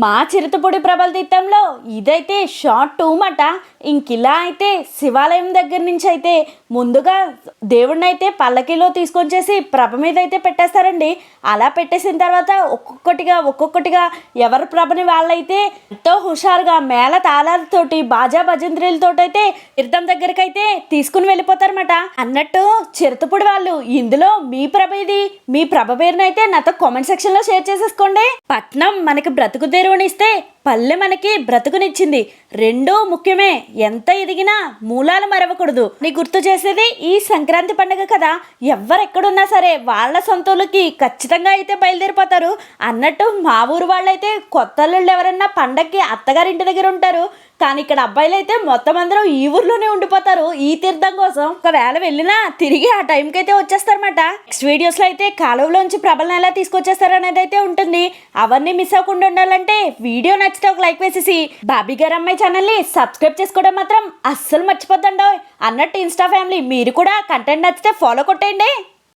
మా చిరుతపొడి తీర్థంలో ఇదైతే షార్ట్ టూమట ఇంకిలా అయితే శివాలయం దగ్గర నుంచి అయితే ముందుగా దేవుడిని అయితే పల్లకిలో తీసుకొచ్చేసి ప్రభ మీద అయితే పెట్టేస్తారండి. అలా పెట్టేసిన తర్వాత ఒక్కొక్కటిగా ఒక్కొక్కటిగా ఎవరి ప్రభని వాళ్ళైతే ఎంతో హుషారుగా మేళ తాళాలతోటి బాజా భజంత్రీలతోటి అయితే తీర్థం దగ్గరికి అయితే తీసుకుని వెళ్ళిపోతారన్నమాట. అన్నట్టు చిరుతపొడి వాళ్ళు ఇందులో మీ ప్రభ ఇది మీ ప్రభ పేరునైతే నాతో కామెంట్ సెక్షన్లో షేర్ చేసేసుకోండి. పట్నం మనకి బ్రతుకు తెరువునిస్తే పల్లె మనకి బ్రతుకునిచ్చింది. రెండూ ముఖ్యమే ఎంత ఎదిగినా మూలాలు మరవకూడదు. నీ గుర్తు చేసేది ఈ సంక్రాంతి పండుగ కదా. ఎవరెక్కడున్నా సరే వాళ్ళ సొంతలకి ఖచ్చితంగా అయితే బయలుదేరిపోతారు. అన్నట్టు మా ఊరు వాళ్ళైతే కొత్త అల్లుళ్ళు ఎవరన్నా పండక్కి అత్తగారింటి దగ్గర ఉంటారు. కానీ ఇక్కడ అబ్బాయిలు అయితే మొత్తం అందరం ఈ ఊర్లోనే వెళ్ళిపోతారు ఈ తీర్థం కోసం. ఒకవేళ వెళ్ళినా తిరిగి ఆ టైంకి అయితే వచ్చేస్తారన్నమాట. నెక్స్ట్ వీడియోస్లో అయితే కాలువలోంచి ప్రభలను ఎలా తీసుకొచ్చేస్తారు అనేది అయితే ఉంటుంది. అవన్నీ మిస్ అవ్వకుండా ఉండాలంటే వీడియో నచ్చితే ఒక లైక్ వేసేసి బాబీ గారు అమ్మాయి ఛానల్ని సబ్స్క్రైబ్ చేసుకోవడం మాత్రం అస్సలు మర్చిపోద్దండో అన్నట్టు ఇన్స్టా ఫ్యామిలీ మీరు కూడా కంటెంట్ నచ్చితే ఫాలో కొట్టేయండి.